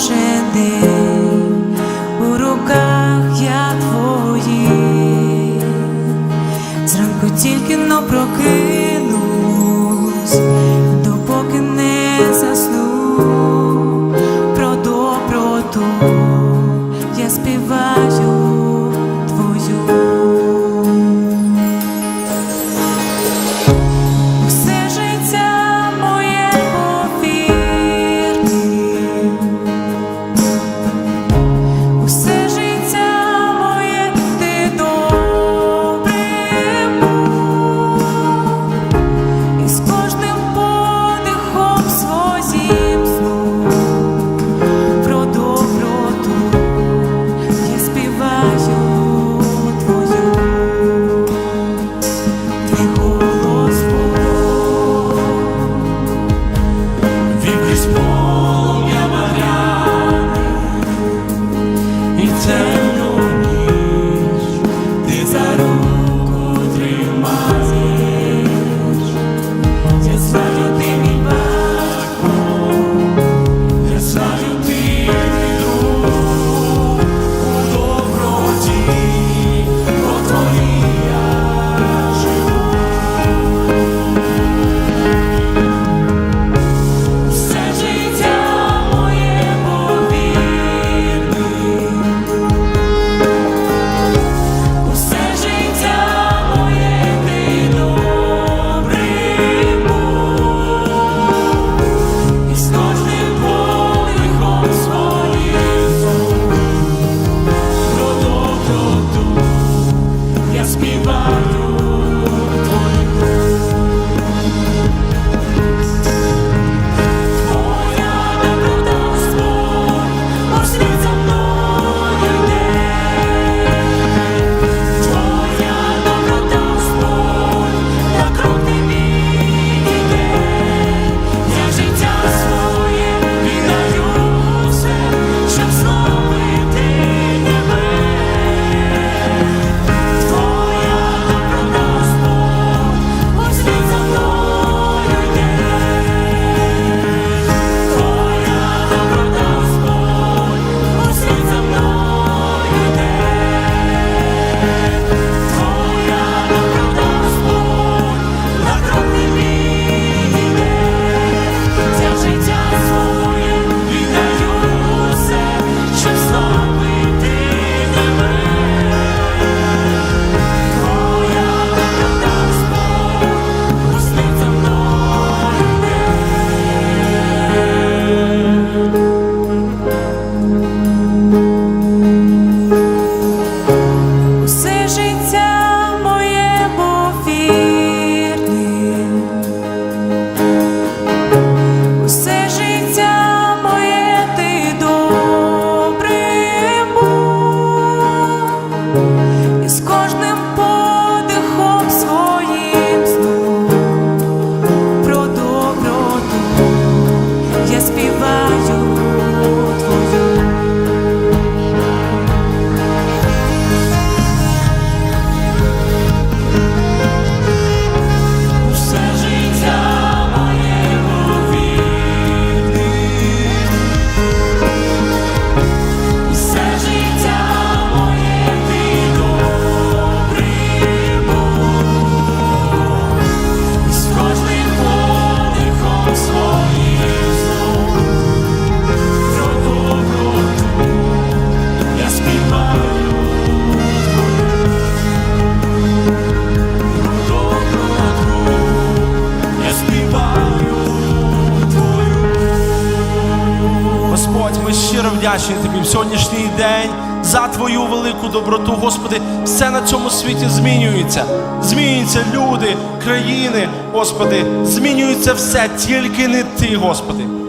кожен у руках я твоїх, зранку тільки но прокинув. співаю. вдячний тобі в сьогоднішній день за твою велику доброту, Господи, все на цьому світі змінюється. Змінюються люди, країни, Господи, змінюється все, тільки не ти, Господи.